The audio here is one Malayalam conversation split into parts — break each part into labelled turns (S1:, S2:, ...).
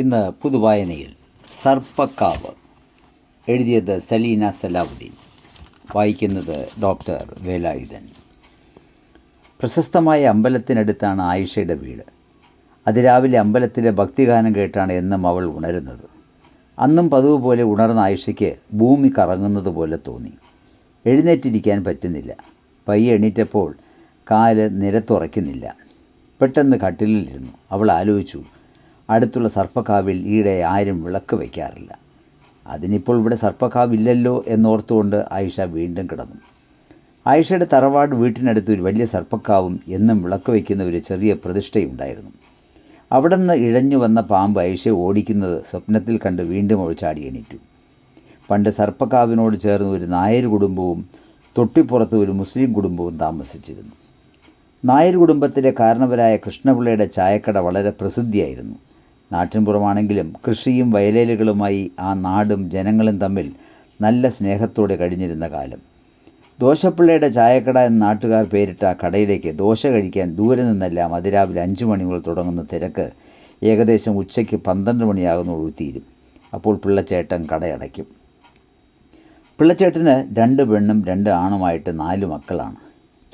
S1: ഇന്ന് പുതുവായനയിൽ സർപ്പക്കാവ് എഴുതിയത് സലീന സലാവുദ്ദീൻ വായിക്കുന്നത് ഡോക്ടർ വേലായുധൻ. പ്രശസ്തമായ അമ്പലത്തിനടുത്താണ് ആയിഷയുടെ വീട്. അതിരാവിലെ അമ്പലത്തിലെ ഭക്തിഗാനം കേട്ടാണ് എന്നും അവൾ ഉണരുന്നത്. അന്നും പതിവ് പോലെ ഉണർന്ന ആയിഷയ്ക്ക് ഭൂമി കറങ്ങുന്നത് പോലെ തോന്നി. എഴുന്നേറ്റിരിക്കാൻ പറ്റുന്നില്ല. പയ്യെ എണീറ്റപ്പോൾ കാൽ നിരത്തുറയ്ക്കുന്നില്ല. പെട്ടെന്ന് കട്ടിലിലിരുന്നു. അവൾ ആലോചിച്ചു അടുത്തുള്ള സർപ്പക്കാവിൽ ഈയിടെ ആരും വിളക്ക് വയ്ക്കാറില്ല. അതിനിപ്പോൾ ഇവിടെ സർപ്പക്കാവില്ലല്ലോ എന്നോർത്തുകൊണ്ട് ആയിഷ വീണ്ടും കിടന്നു. ആയിഷയുടെ തറവാട് വീട്ടിനടുത്ത് ഒരു വലിയ സർപ്പക്കാവും എന്നും വിളക്ക് വയ്ക്കുന്ന ഒരു ചെറിയ പ്രതിഷ്ഠയുണ്ടായിരുന്നു. അവിടെ നിന്ന് ഇഴഞ്ഞു വന്ന പാമ്പ് ആയിഷയെ ഓടിക്കുന്നത് സ്വപ്നത്തിൽ കണ്ട് വീണ്ടും അവൾ ചാടി എണീറ്റു. പണ്ട് സർപ്പക്കാവിനോട് ചേർന്ന് ഒരു നായർ കുടുംബവും തൊട്ടിപ്പുറത്ത് ഒരു മുസ്ലിം കുടുംബവും താമസിച്ചിരുന്നു. നായർ കുടുംബത്തിലെ കാരണവരായ കൃഷ്ണപിള്ളയുടെ ചായക്കട വളരെ പ്രസിദ്ധിയായിരുന്നു. നാട്ടിൻപുറമാണെങ്കിലും കൃഷിയും വയലേലുകളുമായി ആ നാടും ജനങ്ങളും തമ്മിൽ നല്ല സ്നേഹത്തോടെ കഴിഞ്ഞിരുന്ന കാലം. ദോശപ്പിള്ളയുടെ ചായക്കട എന്ന നാട്ടുകാർ പേരിട്ട കടയിലേക്ക് ദോശ കഴിക്കാൻ ദൂരെ നിന്നെല്ലാം അതിരാവിലെ അഞ്ച് മണി തുടങ്ങുന്ന തിരക്ക് ഏകദേശം ഉച്ചയ്ക്ക് പന്ത്രണ്ട് മണിയാകുന്ന തീരും. അപ്പോൾ പിള്ളച്ചേട്ടൻ കടയടയ്ക്കും. പിള്ളച്ചേട്ടന് രണ്ട് പെണ്ണും രണ്ട് ആണുമായിട്ട് നാല് മക്കളാണ്.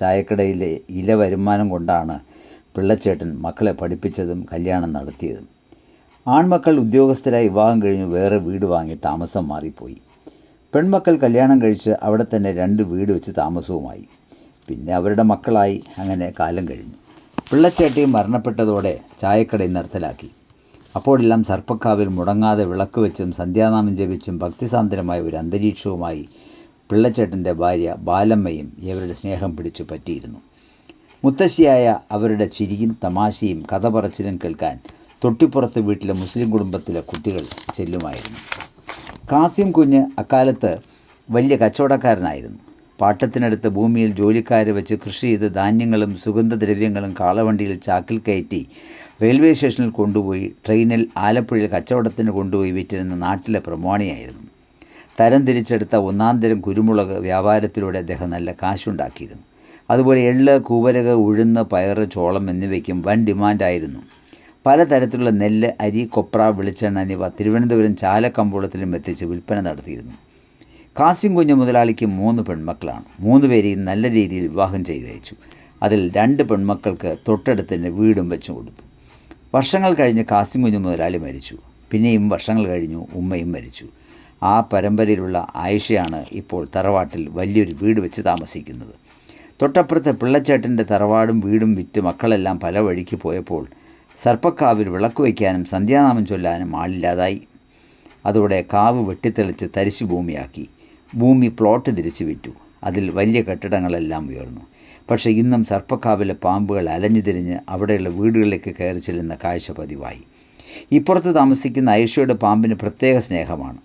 S1: ചായക്കടയിലെ ഇല വരുമാനം കൊണ്ടാണ് പിള്ളച്ചേട്ടൻ മക്കളെ പഠിപ്പിച്ചതും കല്യാണം നടത്തിയതും. ആൺമക്കൾ ഉദ്യോഗസ്ഥരായി വിവാഹം കഴിഞ്ഞ് വേറെ വീട് വാങ്ങി താമസം മാറിപ്പോയി. പെൺമക്കൾ കല്യാണം കഴിച്ച് അവിടെ തന്നെ രണ്ട് വീട് വെച്ച് താമസവുമായി. പിന്നെ അവരുടെ മക്കളായി അങ്ങനെ കാലം കഴിഞ്ഞു. പിള്ളച്ചേട്ടി മരണപ്പെട്ടതോടെ ചായക്കട നിർത്തലാക്കി. അപ്പോഴെല്ലാം സർപ്പക്കാവിൽ മുടങ്ങാതെ വിളക്ക് വെച്ചും സന്ധ്യാനാമം ജപിച്ചും ഭക്തിസാന്ദ്രമായ ഒരു അന്തരീക്ഷവുമായി പിള്ളച്ചേട്ടന്റെ ഭാര്യ ബാലമ്മയും ഇവരുടെ സ്നേഹം പിടിച്ചു പറ്റിയിരുന്നു. മുത്തശ്ശിയായ അവരുടെ ചിരിയും തമാശയും കഥ പറച്ചിലും കേൾക്കാൻ തൊട്ടിപ്പുറത്തെ വീട്ടിലെ മുസ്ലിം കുടുംബത്തിലെ കുട്ടികൾ ചെല്ലുമായിരുന്നു. കാസിം കുഞ്ഞ് അക്കാലത്ത് വലിയ കച്ചവടക്കാരനായിരുന്നു. പാട്ടത്തിനടുത്ത് ഭൂമിയിൽ ജോലിക്കാരെ വെച്ച് കൃഷി ചെയ്ത് ധാന്യങ്ങളും സുഗന്ധദ്രവ്യങ്ങളും കാളവണ്ടിയിൽ ചാക്കിൽ കയറ്റി റെയിൽവേ സ്റ്റേഷനിൽ കൊണ്ടുപോയി ട്രെയിനിൽ ആലപ്പുഴയിൽ കച്ചവടത്തിന് കൊണ്ടുപോയി വിറ്റിരുന്ന നാട്ടിലെ പ്രമാണിയായിരുന്നു. തരം തിരിച്ചെടുത്ത ഒന്നാം തരം കുരുമുളക് വ്യാപാരത്തിലൂടെ അദ്ദേഹം നല്ല കാശുണ്ടാക്കിയിരുന്നു. അതുപോലെ എള്ള് കൂവരക ഉഴുന്ന് പയറ് ചോളം എന്നിവയ്ക്കും വൻ ഡിമാൻഡായിരുന്നു. പലതരത്തിലുള്ള നെല്ല് അരി കൊപ്ര വെളിച്ചെണ്ണ എന്നിവ തിരുവനന്തപുരം ചാലക്കമ്പോളത്തിലും എത്തിച്ച് വിൽപ്പന നടത്തിയിരുന്നു. കാസിം കുഞ്ഞ് മുതലാളിക്ക് മൂന്ന് പെൺമക്കളാണ്. മൂന്ന് പേരെയും നല്ല രീതിയിൽ വിവാഹം ചെയ്തയച്ചു. അതിൽ രണ്ട് പെൺമക്കൾക്ക് തൊട്ടടുത്തന്നെ വീടും വെച്ചു കൊടുത്തു. വർഷങ്ങൾ കഴിഞ്ഞ് കാസിം കുഞ്ഞ് മുതലാളി മരിച്ചു. പിന്നെയും വർഷങ്ങൾ കഴിഞ്ഞു ഉമ്മയും മരിച്ചു. ആ പരമ്പരയിലുള്ള ആയിഷയാണ് ഇപ്പോൾ തറവാട്ടിൽ വലിയൊരു വീട് വെച്ച് താമസിക്കുന്നത്. തൊട്ടപ്പുറത്തെ പിള്ളച്ചേട്ടന്റെ തറവാടും വീടും വിറ്റ് മക്കളെല്ലാം പല വഴിക്ക് പോയപ്പോൾ സർപ്പക്കാവിൽ വിളക്ക് വയ്ക്കാനും സന്ധ്യാനാമം ചൊല്ലാനും ആളില്ലാതായി. അതോടെ കാവ് വെട്ടിത്തെളിച്ച് തരിശു ഭൂമിയാക്കി. ഭൂമി പ്ലോട്ട് തിരിച്ചു വിറ്റു. അതിൽ വലിയ കെട്ടിടങ്ങളെല്ലാം ഉയർന്നു. പക്ഷേ ഇന്നും സർപ്പക്കാവിലെ പാമ്പുകൾ അലഞ്ഞു തിരിഞ്ഞ് അവിടെയുള്ള വീടുകളിലേക്ക് കയറി ചെല്ലുന്ന കാഴ്ച പതിവായി. ഇപ്പുറത്ത് താമസിക്കുന്ന ഐഷയുടെ പാമ്പിന് പ്രത്യേക സ്നേഹമാണ്.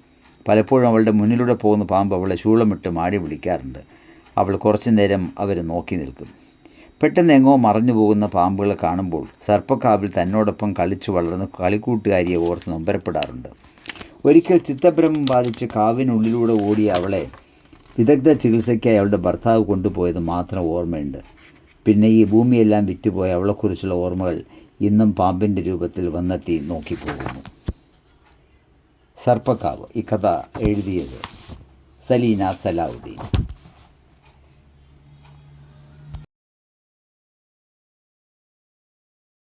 S1: പലപ്പോഴും അവളുടെ മുന്നിലൂടെ പോകുന്ന പാമ്പ് അവളെ ശൂളമിട്ട് മാടി പിടിക്കാറുണ്ട് അവൾ കുറച്ചു നേരം അവരെ നോക്കി നിൽക്കും. പെട്ടെന്ന് എങ്ങോ മറഞ്ഞു പോകുന്ന പാമ്പുകളെ കാണുമ്പോൾ സർപ്പക്കാവിൽ തന്നോടൊപ്പം കളിച്ചു വളർന്ന് കളിക്കൂട്ടുകാരിയെ ഓർത്ത് നൊമ്പരപ്പെടാറുണ്ട്. ഒരിക്കൽ ചിത്തഭ്രമം ബാധിച്ച് കാവിനുള്ളിലൂടെ ഓടിയ അവളെ വിദഗ്ധ ചികിത്സയ്ക്കായി അവളുടെ ഭർത്താവ് കൊണ്ടുപോയത് മാത്രം ഓർമ്മയുണ്ട്. പിന്നെ ഈ ഭൂമിയെല്ലാം വിറ്റുപോയ അവളെക്കുറിച്ചുള്ള ഓർമ്മകൾ ഇന്നും പാമ്പിന്റെ രൂപത്തിൽ വന്നെത്തി നോക്കിപ്പോകുന്നു. സർപ്പക്കാവ് ഈ കഥ എഴുതിയത് സലീന സലാവുദ്ദീൻ